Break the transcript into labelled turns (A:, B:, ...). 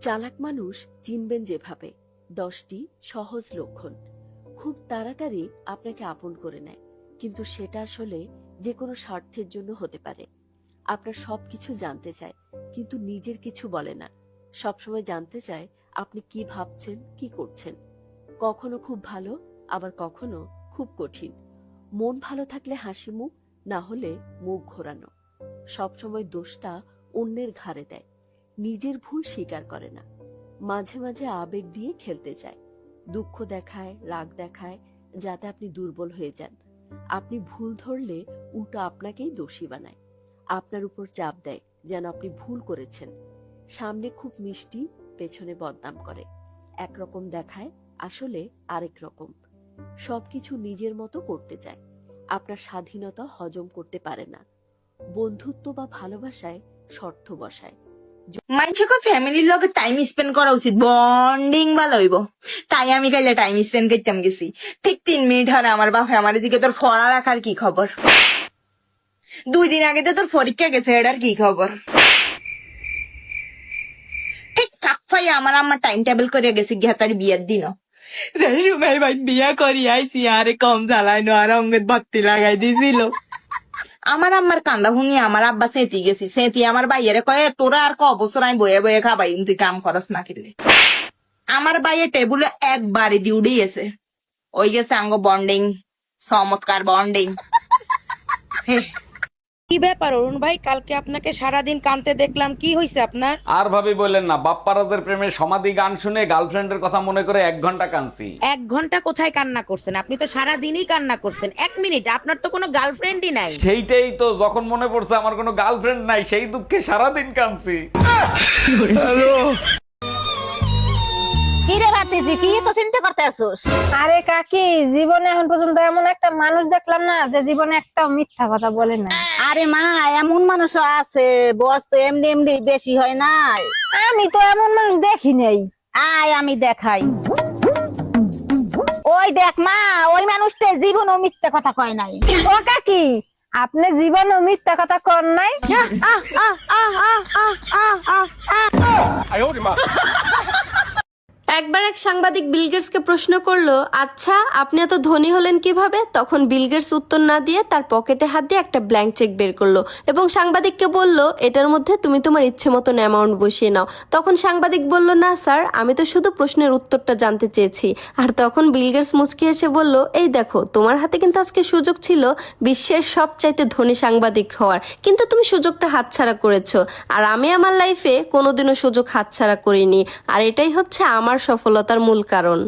A: চালাক মানুষ চিনবেন যেভাবে। দশটি সহজ লক্ষণ। খুব তাড়াতাড়ি আপনাকে আপন করে নেয়, কিন্তু সেটা আসলে যে কোনো স্বার্থের জন্য হতে পারে। আপনার সবকিছু জানতে চায়, কিন্তু নিজের কিছু বলে না। সবসময় জানতে চায়, আপনি কি ভাবছেন, কি করছেন? কখনো খুব ভালো, আবার কখনো খুব কঠিন। মন ভালো থাকলে হাসি মুখ, না হলে মুখ ঘোরানো। সবসময় দোষটা অন্যের ঘাড়ে দেয়। নিজের ভুল স্বীকার করে না। মাঝে মাঝে আবেগ দিয়ে খেলতে চায়। দুঃখ দেখায়, রাগ দেখায়, যাতে আপনি দুর্বল হয়ে যান। আপনি ভুল ধরলে উল্টো আপনাকেই দোষী বানায়। আপনার উপর চাপ দেয় যেন আপনি ভুল করেছেন। সামনে খুব মিষ্টি, পেছনে বদনাম করে। একরকম দেখায়, আসলে আরেক রকম। সবকিছু নিজের মতো করতে চায়। আপনার স্বাধীনতা হজম করতে পারে না। বন্ধুত্ব বা ভালোবাসায় শর্ত বসায়।
B: মানুষকে ফ্যামিলির লগে টাইম স্পেন্ড করা উচিত। বন্ডিং ভালো হইব তাই আমি কাইলে টাইম স্পেন্ড করতাম গেছি। ঠিক তিন মিনিট হরে আমার বাপে আমার দিকে তোর ফড়া রাখার কি খবর? দুই দিন আগে তো তোর পরীক্ষা গেছে, এটার কি খবর? ঠিক ফাই আমার আমার টাইম টেবিল করে গেছি গিয়া তার বিয়ের দিনও। যে সময় ভাই বিয়া করি আইসি আরে কম জ্বালাইনো, আর অঙ্গের বাত্তি লাগাই দিছিল। আমার আম্মার কান্দা শুনি আমার আব্বা সেঁতি গেছি, সেঁতি আমার বাইরে কয়ে তোরা আর ক বছর আমি বয়ে বয়ে খাবাই তুই কাম করস না কিনলে আমার বাইরে টেবুলে একবারে দিউড়ে গেছে। ওই গেছে আঙ্গ বন্ডিং চমৎকার বন্ডিং
C: কি ব্যাপার অরুণ ভাই? কালকে আপনাকে সারাদিন কানতে দেখলাম। কি হয়েছে আপনার?
D: আর ভাবি বললেন না বাপ্পারাজের প্রেমের সমাধি গান শুনে গার্লফ্রেন্ডের কথা মনে করে এক ঘণ্টা কানছি
C: এক ঘণ্টা কোথায় কান্না করছেন? আপনি তো সারা দিনই কান্না করছেন। এক মিনিট আপনার তো কোনো গার্লফ্রেন্ডই নাই।
D: সেইটাই তো যখন মনে পড়ছে আমার কোনো গার্লফ্রেন্ড নাই সেই দুঃখে সারাদিন কানছি
E: কি কি তো চিন্তা করতে আসোস
F: আরে কাকি জীবনে এখন পর্যন্ত এমন একটা মানুষ দেখলাম না যে জীবনে একটা মিথ্যা কথা বলে না
E: আরে মা এমন মানুষও আছে বয়স তো এমনি এমনি বেশি হয় না
F: আমি তো এমন মানুষ দেখি নাই
E: আয় আমি দেখাই ওই দেখ মা ওই মানুষটা জীবন ও মিথ্যে কথা কয় নাই
F: ও কাকি আপনি জীবনে মিথ্যা কথা কন নাই
G: একবার এক সাংবাদিক বিলগেটসকে প্রশ্ন করল আচ্ছা আপনি এত ধনী হলেন কীভাবে? তখন বিলগেটস উত্তর না দিয়ে তার পকেটে হাত দিয়ে একটা ব্ল্যাঙ্ক চেক বের করল এবং সাংবাদিককে বলল, এটার মধ্যে তুমি তোমার ইচ্ছে মতন অ্যামাউন্ট বসিয়ে নাও। তখন সাংবাদিক বলল, না, স্যার, আমি তো শুধু প্রশ্নের উত্তরটা জানতে চেয়েছি। আর তখন বিলগেটস মুচকি এসে বলল, এই দেখো, তোমার হাতে কিন্তু আজকে সুযোগ ছিল বিশ্বের সবচাইতে ধনী সাংবাদিক হওয়ার, কিন্তু তুমি সুযোগটা হাতছাড়া করেছ। আর আমি আমার লাইফে কোনোদিনও সুযোগ হাতছাড়া করিনি। আর এটাই হচ্ছে আমার সফলতার মূল কারণ।